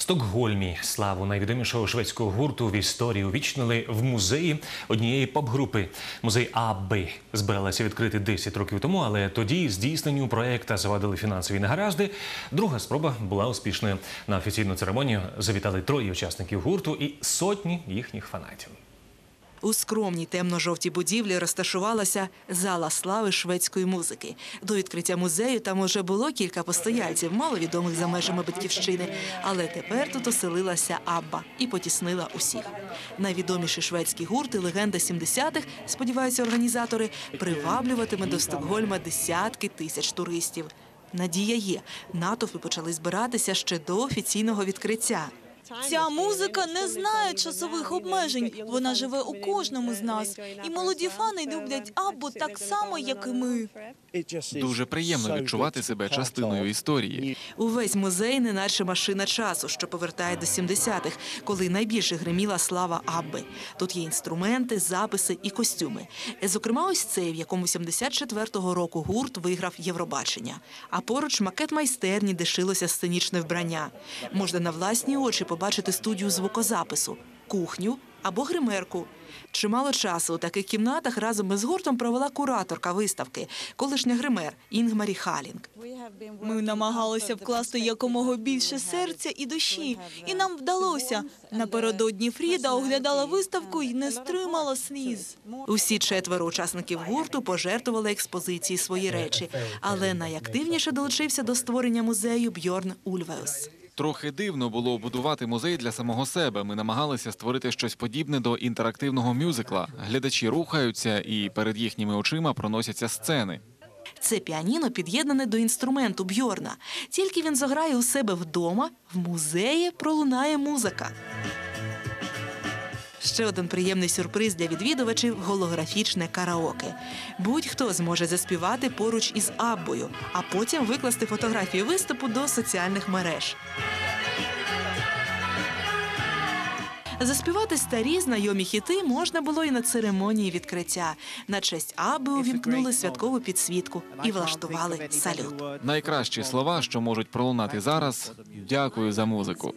Стокгольмі славу найвідомішого шведського гурту в історії увічнили в музеї однієї поп-групи. Музей Аби збиралася відкрити 10 років тому, але тоді здійсненню проекта завадили фінансові негаразди. Друга спроба була успішною. На офіційну церемонію завітали троє учасників гурту і сотні їхніх фанатів. У скромній темно-жовтій будівлі розташувалася зала слави шведської музики. До відкриття музею там уже було кілька постояльців, маловідомих за межами батьківщини. Але тепер тут оселилася Абба і потіснила усіх. Найвідоміші шведські гурти, легенда 70-х, сподіваються організатори, приваблюватиме до Стокгольма десятки тисяч туристів. Надія є, натовпи почали збиратися ще до офіційного відкриття. Ця музика не знає часових обмежень. Вона живе у кожному з нас. І молоді фани люблять Аббу так само, як і ми. Дуже приємно відчувати себе частиною історії. Увесь музей неначе машина часу, що повертає до 70-х, коли найбільше гриміла слава Абби. Тут є інструменти, записи і костюми. Зокрема, ось цей, в якому 74-го року гурт виграв Євробачення. А поруч макет майстерні, де шилося сценічне вбрання. Можна на власні очі побачити студію звукозапису, кухню або гримерку. Чимало часу у таких кімнатах разом із гуртом провела кураторка виставки, колишня гример Інгмарі Халінг. Ми намагалися вкласти якомога більше серця і душі, і нам вдалося. Напередодні Фріда оглядала виставку і не стримала сліз. Усі четверо учасників гурту пожертвували експозиції свої речі, але найактивніше долучився до створення музею Бьорн Ульвеус. Трохи дивно було будувати музей для самого себе. Ми намагалися створити щось подібне до інтерактивного мюзикла. Глядачі рухаються, і перед їхніми очима проносяться сцени. Це піаніно під'єднане до інструменту Бьорна. Тільки він заграє у себе вдома, в музеї пролунає музика. Ще один приємний сюрприз для відвідувачів голографічне караоке. Будь-хто зможе заспівати поруч із Аббою, а потім викласти фотографії виступу до соціальних мереж. Заспівати старі знайомі хіти можна було і на церемонії відкриття. На честь Аби увімкнули святкову підсвітку і влаштували салют. Найкращі слова, що можуть пролунати зараз. Дякую за музику.